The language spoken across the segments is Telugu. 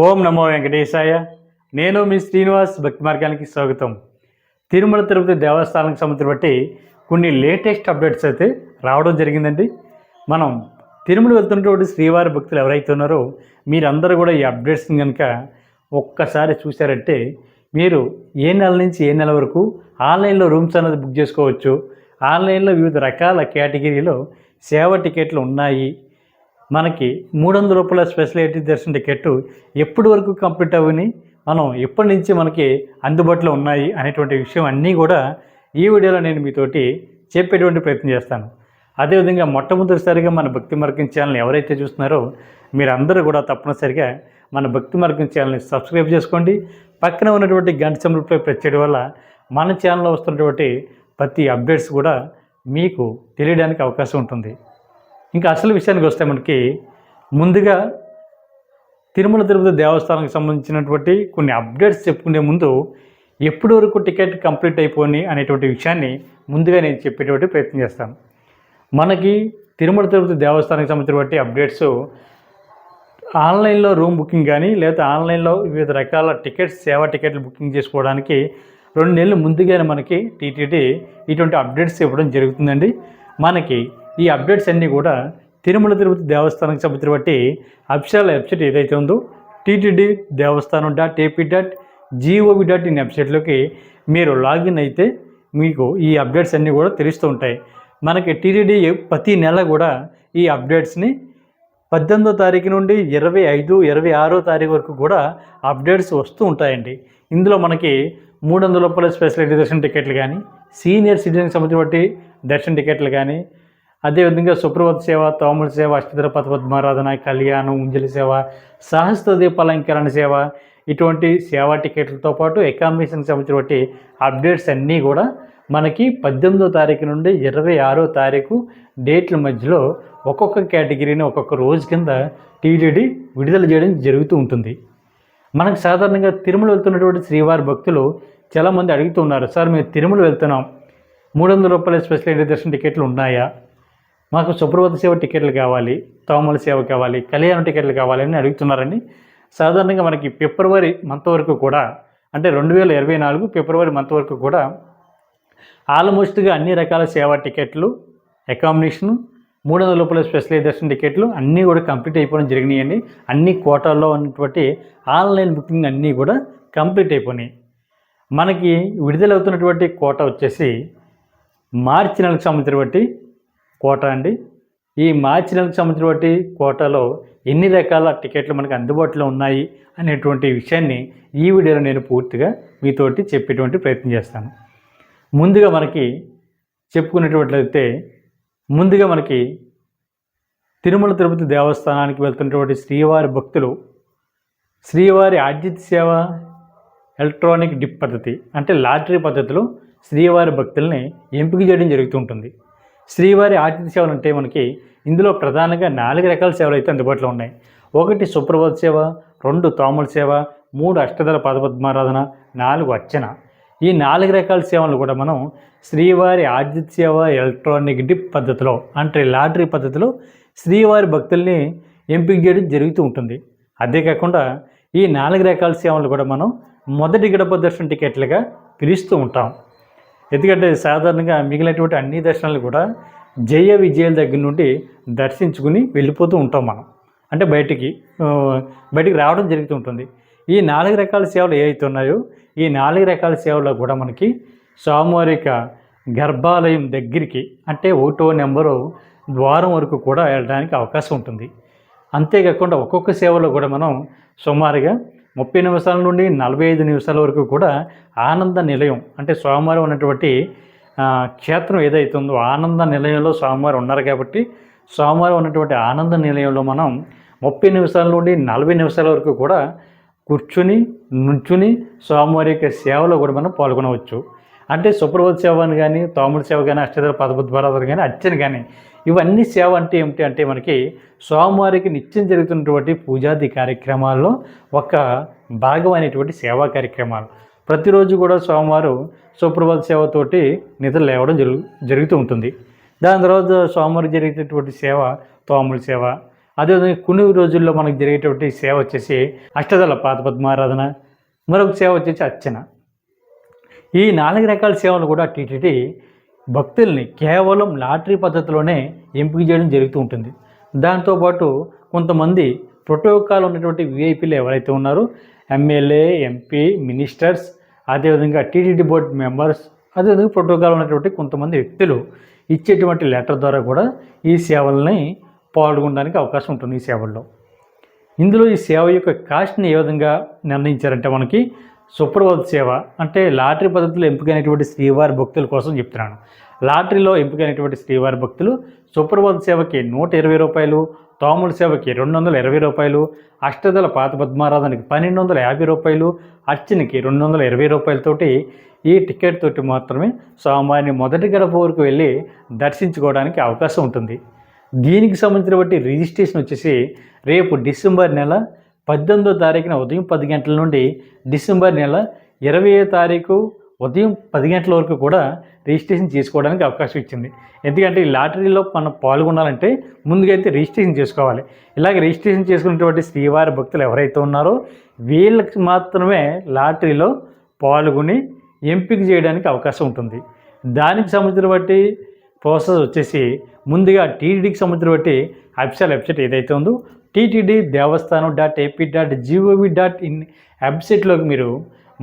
ఓం నమో వెంకటేశాయ. నేను మీ శ్రీనివాస్ భక్తి మార్గానికి స్వాగతం. తిరుమల తిరుపతి దేవస్థానానికి సంబంధించి బట్టి కొన్ని లేటెస్ట్ అప్డేట్స్ అయితే రావడం జరిగిందండి. మనం తిరుమల వెళ్తున్నటువంటి శ్రీవారి భక్తులు ఎవరైతే ఉన్నారో మీరందరూ కూడా ఈ అప్డేట్స్ని కనుక ఒక్కసారి చూశారంటే మీరు ఏ నెల నుంచి ఏ నెల వరకు ఆన్లైన్లో రూమ్స్ అనేది బుక్ చేసుకోవచ్చు. ఆన్లైన్లో వివిధ రకాల కేటగిరీలో సేవ టికెట్లు ఉన్నాయి. మనకి మూడు వందల రూపాయల స్పెషాలిటీ దర్శన టికెట్ ఎప్పటి వరకు కంప్లీట్ అవ్వని మనం ఎప్పటి నుంచి మనకి అందుబాటులో ఉన్నాయి అనేటువంటి విషయం అన్నీ కూడా ఈ వీడియోలో నేను మీతోటి చెప్పేటువంటి ప్రయత్నం చేస్తాను. అదేవిధంగా మొట్టమొదటిసారిగా మన భక్తి మార్గం ఛానల్ ఎవరైతే చూస్తున్నారో మీరందరూ కూడా తప్పనిసరిగా మన భక్తి మార్గం ఛానల్ని సబ్స్క్రైబ్ చేసుకోండి. పక్కన ఉన్నటువంటి గంట చెంబులపై ప్రెస్ వల్ల మన ఛానల్లో వస్తున్నటువంటి ప్రతి అప్డేట్స్ కూడా మీకు తెలియడానికి అవకాశం ఉంటుంది. ఇంకా అసలు విషయానికి వస్తే మనకి ముందుగా తిరుమల తిరుపతి దేవస్థానానికి సంబంధించినటువంటి కొన్ని అప్డేట్స్ చెప్పుకునే ముందు ఎప్పటి వరకు టికెట్ కంప్లీట్ అయిపోయి అనేటువంటి విషయాన్ని ముందుగా నేను చెప్పేటువంటి ప్రయత్నం చేస్తాను. మనకి తిరుమల తిరుపతి దేవస్థానానికి సంబంధించినటువంటి అప్డేట్స్ ఆన్లైన్లో రూమ్ బుకింగ్ కానీ లేదా ఆన్లైన్లో వివిధ రకాల టికెట్స్ సేవా టికెట్లు బుకింగ్ చేసుకోవడానికి రెండు నెలలు ముందుగానే మనకి టీటీడీ ఇటువంటి అప్డేట్స్ ఇవ్వడం జరుగుతుందండి. మనకి ఈ అప్డేట్స్ అన్నీ కూడా తిరుమల తిరుపతి దేవస్థానానికి సంబంధించిన బట్టి అఫిషియల్ వెబ్సైట్ ఏదైతే ఉందో TTD Devasthanam dot AP dot gov dot in వెబ్సైట్లోకి మీరు లాగిన్ అయితే మీకు ఈ అప్డేట్స్ అన్నీ కూడా తెలుస్తూ ఉంటాయి. మనకి టీటీడీ ప్రతి నెల కూడా ఈ అప్డేట్స్ని పద్దెనిమిదో తారీఖు నుండి ఇరవై ఐదు ఇరవై ఆరో తారీఖు వరకు కూడా అప్డేట్స్ వస్తూ ఉంటాయండి. ఇందులో మనకి మూడు వందల రూపాయల స్పెషల్ దర్శన టికెట్లు కానీ సీనియర్ సిటిజన్కి సంబంధించి బట్టి దర్శన టికెట్లు కానీ అదేవిధంగా సుప్రభత సేవ తోముల సేవ అష్టధర పద్మారాధన కళ్యాణం ఉంజలి సేవ సహస్ర దీపాలంకరణ సేవ ఇటువంటి సేవా టికెట్లతో పాటు అకామిడేషన్కి సంబంధించినటువంటి అప్డేట్స్ అన్నీ కూడా మనకి పద్దెనిమిదో తారీఖు నుండి ఇరవై ఆరో తారీఖు డేట్ల మధ్యలో ఒక్కొక్క కేటగిరీని ఒక్కొక్క రోజు కింద టీడీడీ విడుదల చేయడం జరుగుతూ ఉంటుంది. మనకు సాధారణంగా తిరుమల వెళ్తున్నటువంటి శ్రీవారి భక్తులు చాలామంది అడుగుతున్నారు సార్ మేము తిరుమల వెళ్తున్నాం. మూడు వందల రూపాయల స్పెషల్ దర్శన టికెట్లు ఉన్నాయా? మాకు సుప్రభాత సేవ టికెట్లు కావాలి తోమల సేవ కావాలి కళ్యాణ టికెట్లు కావాలి అని అడుగుతున్నారండి. సాధారణంగా మనకి ఫిబ్రవరి మంత్ వరకు కూడా అంటే రెండు వేల ఇరవై నాలుగు ఫిబ్రవరి మంత్ వరకు కూడా ఆల్మోస్ట్గా అన్ని రకాల సేవా టికెట్లు అకామిడేషను మూడు వందల రూపాయల స్పెషల్ దర్శన టికెట్లు అన్నీ కూడా కంప్లీట్ అయిపోవడం జరిగినాయండి. అన్ని కోటాల్లో ఉన్నటువంటి ఆన్లైన్ బుకింగ్ అన్నీ కూడా కంప్లీట్ అయిపోయినాయి. మనకి విడుదలవుతున్నటువంటి కోట వచ్చేసి మార్చి నెలకు సంబంధించినటువంటి కోటా అండి. ఈ మార్చి నెలకు సంబంధించినటువంటి కోటాలో ఎన్ని రకాల టికెట్లు మనకు అందుబాటులో ఉన్నాయి అనేటువంటి విషయాన్ని ఈ వీడియోలో నేను పూర్తిగా మీతోటి చెప్పేటువంటి ప్రయత్నం చేస్తాను. ముందుగా మనకి చెప్పుకునేటువంటిదైతే ముందుగా మనకి తిరుమల తిరుపతి దేవస్థానానికి వెళ్తున్నటువంటి శ్రీవారి భక్తులు శ్రీవారి ఆద్యత సేవ ఎలక్ట్రానిక్ డిప్ పద్ధతి అంటే లాటరీ పద్ధతిలో శ్రీవారి భక్తుల్ని ఎంపిక చేయడం జరుగుతుంటుంది శ్రీవారి ఆతిథ్య సేవలు అంటే మనకి ఇందులో ప్రధానంగా నాలుగు రకాల సేవలు అయితే అందుబాటులో ఉన్నాయి. ఒకటి సుప్రభాత సేవ రెండు తోమల సేవ మూడు అష్టదళ పదపద్మారాధన నాలుగు అర్చన. ఈ నాలుగు రకాల సేవలు కూడా మనం శ్రీవారి ఆతిథ్య సేవ ఎలక్ట్రానిక్ డిప్ పద్ధతిలో అంటే లాటరీ పద్ధతిలో శ్రీవారి భక్తుల్ని ఎంపిక చేయడం జరుగుతూ ఉంటుంది. అంతేకాకుండా ఈ నాలుగు రకాల సేవలు కూడా మనం మొదటి గడప దర్శన టికెట్లుగా పిలుస్తూ ఉంటాం. ఎందుకంటే సాధారణంగా మిగిలినటువంటి అన్ని దర్శనాలు కూడా జయ విజయాల దగ్గర నుండి దర్శించుకుని వెళ్ళిపోతూ ఉంటాం మనం. అంటే బయటికి బయటికి రావడం జరుగుతూ ఉంటుంది. ఈ నాలుగు రకాల సేవలు ఏవైతే ఉన్నాయో ఈ నాలుగు రకాల సేవల్లో కూడా మనకి సామూహిక గర్భాలయం దగ్గరికి అంటే ఒకటో నెంబరు ద్వారం వరకు కూడా వెళ్ళడానికి అవకాశం ఉంటుంది. అంతేకాకుండా ఒక్కొక్క సేవలో కూడా మనం సుమారుగా ముప్పై నిమిషాల నుండి నలభై ఐదు నిమిషాల వరకు కూడా ఆనంద నిలయం అంటే స్వామివారు ఉన్నటువంటి క్షేత్రం ఏదైతే ఉందో ఆనంద నిలయంలో స్వామివారు ఉన్నారు కాబట్టి స్వామివారు ఉన్నటువంటి ఆనంద నిలయంలో మనం ముప్పై నిమిషాల నుండి నలభై నిమిషాల వరకు కూడా కూర్చుని నుంచుని స్వామివారి యొక్క సేవలో కూడా మనం పాల్గొనవచ్చు. అంటే సుప్రభాత సేవ అని కానీ తోముడు సేవ కానీ అష్టదళ పదబుద్ధారాధన కానీ అర్చన కానీ ఇవన్నీ సేవ అంటే ఏమిటి అంటే మనకి స్వామివారికి నిత్యం జరుగుతున్నటువంటి పూజాది కార్యక్రమాల్లో ఒక భాగం అనేటువంటి సేవా కార్యక్రమాలు. ప్రతిరోజు కూడా స్వామివారు సుప్రభాత సేవతోటి నిద్ర లేవడం జరుగు జరుగుతూ ఉంటుంది. దాని తర్వాత స్వామివారికి జరిగేటటువంటి సేవ తోముల సేవ. అదేవిధంగా కొన్ని రోజుల్లో మనకు జరిగేటువంటి సేవ వచ్చేసి అష్టదళ పాత పద్మారాధన మరొక సేవ వచ్చేసి అర్చన. ఈ నాలుగు రకాల సేవలు కూడా టీటీడీ భక్తుల్ని కేవలం లాటరీ పద్ధతిలోనే ఎంపిక చేయడం జరుగుతూ ఉంటుంది. దాంతోపాటు కొంతమంది ప్రోటోకాల్ ఉన్నటువంటి విఐపీలు ఎవరైతే ఉన్నారో ఎమ్మెల్యే ఎంపీ మినిస్టర్స్ అదేవిధంగా టీటీడీ బోర్డ్ మెంబర్స్ అదేవిధంగా ప్రోటోకాల్ ఉన్నటువంటి కొంతమంది వ్యక్తులు ఇచ్చేటువంటి లెటర్ ద్వారా కూడా ఈ సేవల్ని పాల్గొనడానికి అవకాశం ఉంటుంది ఈ సేవల్లో. ఇందులో ఈ సేవ యొక్క కాస్ట్ని ఏ విధంగా నిర్ణయించారంటే మనకి సుప్రభాత సేవ అంటే లాటరీ పద్ధతిలో ఎంపికైనటువంటి శ్రీవారి భక్తుల కోసం చెప్తున్నాను. లాటరీలో ఎంపికైనటువంటి శ్రీవారి భక్తులు సుప్రభాత సేవకి నూట ఇరవై రూపాయలు తోముల సేవకి రెండు వందల ఇరవై రూపాయలు అష్టదల పాత పద్మారాధనకి పన్నెండు వందల యాభై రూపాయలు అర్చనకి రెండు వందల ఇరవై రూపాయలతోటి ఈ టికెట్ తోటి మాత్రమే స్వామివారిని మొదటి గడప వరకు వెళ్ళి దర్శించుకోవడానికి అవకాశం ఉంటుంది. దీనికి సంబంధించిన బట్టి రిజిస్ట్రేషన్ వచ్చేసి రేపు డిసెంబర్ నెల పద్దెనిమిదో తారీఖున ఉదయం పది గంటల నుండి డిసెంబర్ నెల ఇరవై తారీఖు ఉదయం పది గంటల వరకు కూడా రిజిస్ట్రేషన్ చేసుకోవడానికి అవకాశం ఇచ్చింది. ఎందుకంటే ఈ లాటరీలో మనం పాల్గొనాలంటే ముందుగా అయితే రిజిస్ట్రేషన్ చేసుకోవాలి. ఇలాగ రిజిస్ట్రేషన్ చేసుకున్నటువంటి శ్రీవారి భక్తులు ఎవరైతే ఉన్నారో వీళ్ళకి మాత్రమే లాటరీలో పాల్గొని ఎంపిక చేయడానికి అవకాశం ఉంటుంది. దానికి సంబంధించిన బట్టి ప్రాసెస్ వచ్చేసి ముందుగా టీడీడీకి సంబంధించిన బట్టి అఫిషియల్ వెబ్సైట్ ఏదైతే ఉందో TTD Devasthanam dot AP dot gov dot in వెబ్సైట్లోకి మీరు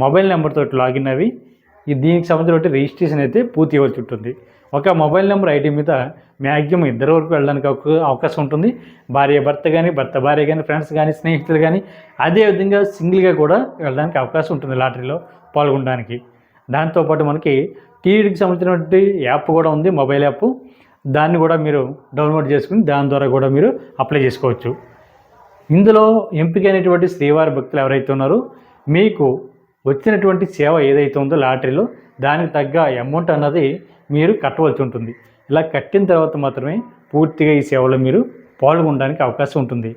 మొబైల్ నెంబర్తో లాగిన్ అవి దీనికి సంబంధించిన రిజిస్ట్రేషన్ అయితే పూర్తి ఇవ్వాల్సి ఉంటుంది. ఒక మొబైల్ నెంబర్ ఐడి మీద మ్యాక్సిమం ఇద్దరు వరకు వెళ్ళడానికి అవకాశం ఉంటుంది. భార్య భర్త కానీ భర్త భార్య కానీ ఫ్రెండ్స్ కానీ స్నేహితులు కానీ అదేవిధంగా సింగిల్గా కూడా వెళ్ళడానికి అవకాశం ఉంటుంది లాటరీలో పాల్గొనడానికి. దాంతోపాటు మనకి టీడీకి సంబంధించినటువంటి యాప్ కూడా ఉంది మొబైల్ యాప్. దాన్ని కూడా మీరు డౌన్లోడ్ చేసుకుని దాని ద్వారా కూడా మీరు అప్లై చేసుకోవచ్చు. ఇందులో ఎంపికైనటువంటి శ్రీవారి భక్తులు ఎవరైతే ఉన్నారో మీకు వచ్చినటువంటి సేవ ఏదైతే ఉందో లాటరీలో దానికి తగ్గ అమౌంట్ అన్నది మీరు కట్టవలసి ఉంటుంది. ఇలా కట్టిన తర్వాత మాత్రమే పూర్తిగా ఈ సేవలో మీరు పాల్గొనడానికి అవకాశం ఉంటుంది.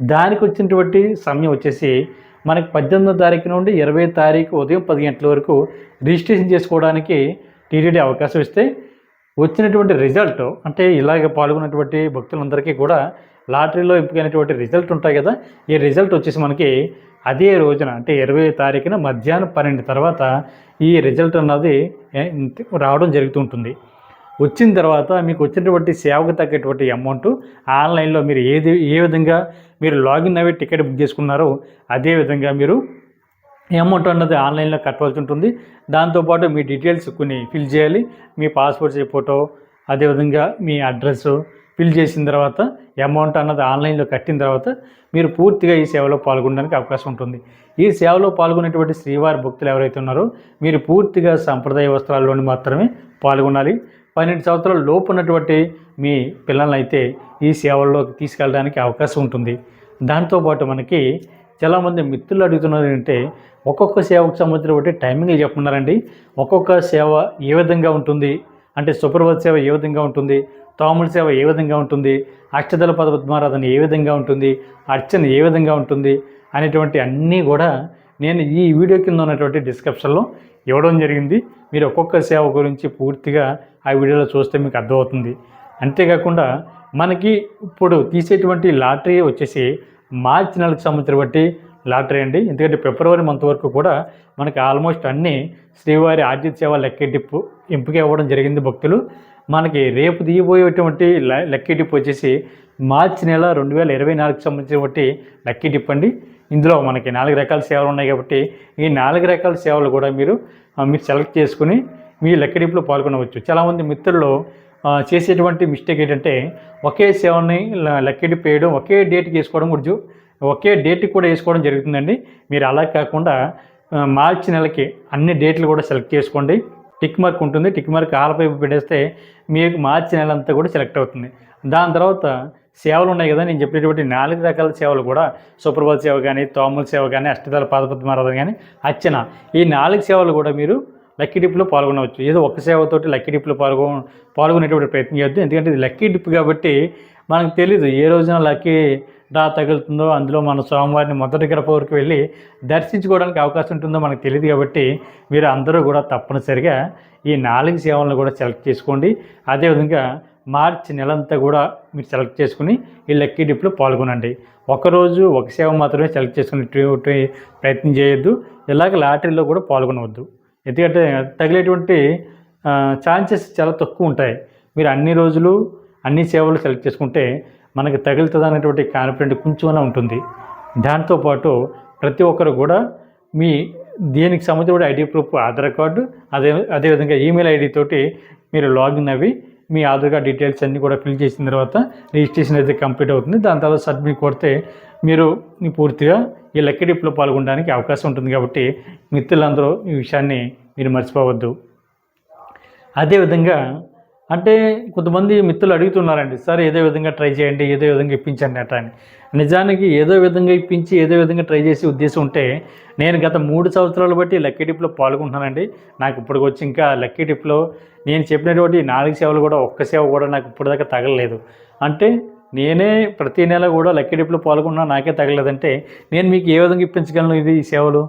దానికి వచ్చినటువంటి సమయం వచ్చేసి మనకి పద్దెనిమిదో తారీఖు నుండి ఇరవై తారీఖు ఉదయం పది గంటల వరకు రిజిస్ట్రేషన్ చేసుకోవడానికి టీటీడీ అవకాశం ఇస్తే వచ్చినటువంటి రిజల్ట్ అంటే ఇలాగ పాల్గొన్నటువంటి భక్తులందరికీ కూడా లాటరీలో ఎంపికైనటువంటి రిజల్ట్ ఉంటాయి కదా ఈ రిజల్ట్ వచ్చేసి మనకి అదే రోజున అంటే ఇరవై తారీఖున మధ్యాహ్నం పన్నెండు తర్వాత ఈ రిజల్ట్ అన్నది రావడం రావడం జరుగుతుంటుంది వచ్చిన తర్వాత మీకు వచ్చినటువంటి సేవకు తగ్గటువంటి అమౌంట్ ఆన్లైన్లో మీరు ఏది ఏ విధంగా మీరు లాగిన్ అవి టికెట్ బుక్ చేసుకున్నారో అదే విధంగా మీరు అమౌంట్ అన్నది ఆన్లైన్లో కట్టవలసి ఉంటుంది. దాంతోపాటు మీ డీటెయిల్స్ కొన్ని ఫిల్ చేయాలి. మీ పాస్పోర్ట్ సైజ్ ఫోటో అదేవిధంగా మీ అడ్రస్సు ఫిల్ చేసిన తర్వాత అమౌంట్ అన్నది ఆన్లైన్లో కట్టిన తర్వాత మీరు పూర్తిగా ఈ సేవలో పాల్గొనడానికి అవకాశం ఉంటుంది. ఈ సేవలో పాల్గొనేటువంటి శ్రీవారి భక్తులు ఎవరైతే ఉన్నారో మీరు పూర్తిగా సంప్రదాయ వస్త్రాల్లోని మాత్రమే పాల్గొనాలి. పన్నెండు సంవత్సరాల లోపు ఉన్నటువంటి మీ పిల్లల్ని అయితే ఈ సేవల్లోకి తీసుకెళ్ళడానికి అవకాశం ఉంటుంది. దాంతోపాటు మనకి చాలామంది మిత్రులు అడుగుతున్నారు ఏంటంటే ఒక్కొక్క సేవకు సంబంధించిన ఒకటి టైమింగ్లు చెప్పుకున్నారండి ఒక్కొక్క సేవ ఏ విధంగా ఉంటుంది? అంటే సూపర్వైజ్ సేవ ఏ విధంగా ఉంటుంది? తోముల సేవ ఏ విధంగా ఉంటుంది? అక్షదల పద పద్మారాధన ఏ విధంగా ఉంటుంది? అర్చన ఏ విధంగా ఉంటుంది? అనేటువంటి అన్నీ కూడా నేను ఈ వీడియో కింద ఉన్నటువంటి డిస్క్రిప్షన్లో ఇవ్వడం జరిగింది. మీరు ఒక్కొక్క సేవ గురించి పూర్తిగా ఆ వీడియోలో చూస్తే మీకు అర్థమవుతుంది. అంతేకాకుండా మనకి ఇప్పుడు తీసేటువంటి లాటరీ వచ్చేసి మార్చి నెలకు సంబంధించిన బట్టి లాటరీ అండి. ఎందుకంటే ఫిబ్రవరి మంత్ వరకు కూడా మనకి ఆల్మోస్ట్ అన్నీ శ్రీవారి ఆర్జిత సేవ లెక్కెట్టిప్పు ఎంపిక ఇవ్వడం జరిగింది భక్తులు. మనకి రేపు తీయబోయేటువంటి లక్కీ డిప్ వచ్చేసి మార్చి నెల రెండు వేల ఇరవై నాలుగుకి సంబంధించినటువంటి లక్కీ డిప్ అండి. ఇందులో మనకి నాలుగు రకాల సేవలు ఉన్నాయి కాబట్టి ఈ నాలుగు రకాల సేవలు కూడా మీరు మీరు సెలెక్ట్ చేసుకుని మీ లక్కీ డిప్లో పాల్గొనవచ్చు. చాలామంది మిత్రుల్లో చేసేటువంటి మిస్టేక్ ఏంటంటే ఒకే సేవని లక్కీ డిప్ వేయడం ఒకే డేట్కి వేసుకోవడం కూడా ఒకే డేట్కి కూడా వేసుకోవడం జరుగుతుందండి. మీరు అలా కాకుండా మార్చి నెలకి అన్ని డేట్లు కూడా సెలెక్ట్ చేసుకోండి. టిక్ మార్క్ ఉంటుంది. టిక్ మార్క్ ఆలపై పెట్టేస్తే మీకు మార్చి నెల అంతా కూడా సెలెక్ట్ అవుతుంది. దాని తర్వాత సేవలు ఉన్నాయి కదా నేను చెప్పేటువంటి నాలుగు రకాల సేవలు కూడా. సుప్రభాత సేవ కానీ తోముల సేవ కానీ అష్టదాల పాదపతి మారాధన కానీ అర్చన. ఈ నాలుగు సేవలు కూడా మీరు లక్కీ డిప్లో పాల్గొనవచ్చు. ఏదో ఒక సేవతోటి లక్కీ డిప్లో పాల్గొ పాల్గొనేటువంటి ప్రయత్నం చేయొద్దు. ఎందుకంటే ఇది లక్కీ డిప్ కాబట్టి మనకు తెలీదు ఏ రోజున లక్కీ డ్రా తగులుతుందో అందులో మన స్వామివారిని మొదటి గడప వరకు వెళ్ళి దర్శించుకోవడానికి అవకాశం ఉంటుందో మనకు తెలియదు కాబట్టి మీరు అందరూ కూడా తప్పనిసరిగా ఈ నాలుగు సేవలను కూడా సెలెక్ట్ చేసుకోండి. అదేవిధంగా మార్చి నెలంతా కూడా మీరు సెలెక్ట్ చేసుకుని ఈ లక్కీ డిప్లో పాల్గొనండి. ఒకరోజు ఒక సేవ మాత్రమే సెలెక్ట్ చేసుకుని ప్రయత్నం చేయొద్దు. ఇలాగ లాటరీలో కూడా పాల్గొనవద్దు. ఎందుకంటే తగిలేటువంటి ఛాన్సెస్ చాలా తక్కువ ఉంటాయి. మీరు అన్ని రోజులు అన్ని సేవలు సెలెక్ట్ చేసుకుంటే మనకి తగులుతుంది అనేటువంటి కాన్ఫిడెంట్ కొంచెమైనా ఉంటుంది. దాంతోపాటు ప్రతి ఒక్కరు కూడా మీ దీనికి సంబంధించిన ఐడి ప్రూఫ్ ఆధార్ కార్డు అదే అదేవిధంగా ఈమెయిల్ ఐడి తోటి మీరు లాగిన్ అవి మీ ఆధార్ కార్డ్ డీటెయిల్స్ అన్నీ కూడా ఫిల్ చేసిన తర్వాత రిజిస్ట్రేషన్ అయితే కంప్లీట్ అవుతుంది. దాని తర్వాత సబ్మిట్ కొడితే మీరు పూర్తిగా ఈ లక్కీ డిప్లో పాల్గొనడానికి అవకాశం ఉంటుంది కాబట్టి మిత్రులందరూ ఈ విషయాన్ని మీరు మర్చిపోవద్దు. అదేవిధంగా అంటే కొంతమంది మిత్రులు అడుగుతున్నారండి సార్ ఏదో విధంగా ట్రై చేయండి ఏదో విధంగా ఇప్పించండి అట్లా అని. నిజానికి ఏదో విధంగా ఇప్పించి ఏదో విధంగా ట్రై చేసే ఉద్దేశం ఉంటే నేను గత మూడు సంవత్సరాలు బట్టి లక్కీ టిప్లో పాల్గొంటున్నానండి. నాకు ఇప్పటికి వచ్చి ఇంకా లక్కీ టిప్లో నేను చెప్పినటువంటి నాలుగు సేవలు కూడా ఒక్క సేవ కూడా నాకు ఇప్పటిదాకా తగలలేదు. అంటే నేనే ప్రతి నెల కూడా లక్కీ టిప్లో పాల్గొన్నా నాకే తగలేదంటే నేను మీకు ఏ విధంగా ఇప్పించగలను ఇది ఈ సేవలు?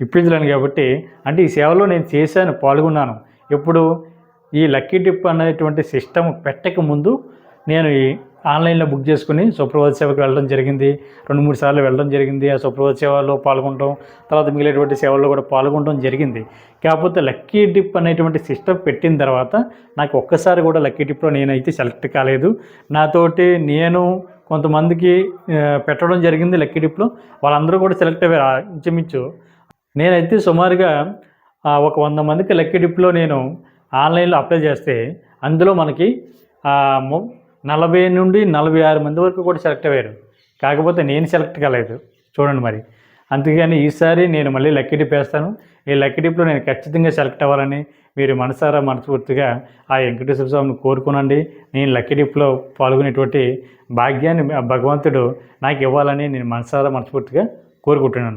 ఇప్పించలేను కాబట్టి అంటే ఈ సేవలో నేను చేశాను పాల్గొన్నాను. ఎప్పుడు? ఈ లక్కీ డిప్ అనేటువంటి సిస్టమ్ పెట్టక ముందు నేను ఈ ఆన్లైన్లో బుక్ చేసుకుని సుప్రభాత సేవకు వెళ్ళడం జరిగింది. రెండు మూడు సార్లు వెళ్ళడం జరిగింది. ఆ సుప్రభాత సేవలో పాల్గొనడం తర్వాత మిగిలినటువంటి సేవల్లో కూడా పాల్గొనడం జరిగింది. కాకపోతే లక్కీ డిప్ అనేటువంటి సిస్టమ్ పెట్టిన తర్వాత నాకు ఒక్కసారి కూడా లక్కీ డిప్లో నేనైతే సెలెక్ట్ కాలేదు. నాతోటి నేను కొంతమందికి పెట్టడం జరిగింది లక్కీ డిప్లో వాళ్ళందరూ కూడా సెలెక్ట్ అయ్యారు. ఇంచుమించు నేనైతే సుమారుగా ఒక వంద మందికి లక్కీ డిప్లో నేను ఆన్లైన్లో అప్లై చేస్తే అందులో మనకి నలభై నుండి నలభై ఆరు మంది వరకు కూడా సెలెక్ట్ అయ్యారు. కాకపోతే నేను సెలెక్ట్ కాలేదు. చూడండి మరి. అందుకని ఈసారి నేను మళ్ళీ లక్కీ డిప్ వేస్తాను. ఈ లక్కీ డిప్లో నేను ఖచ్చితంగా సెలెక్ట్ అవ్వాలని మీరు మనసారా మనస్ఫూర్తిగా ఆ వెంకటేశ్వర స్వామిని కోరుకునండి. నేను లక్కీ డిప్లో పాల్గొనేటువంటి భాగ్యాన్ని భగవంతుడు నాకు ఇవ్వాలని నేను మనసారా మనస్ఫూర్తిగా కోరుకుంటున్నాను.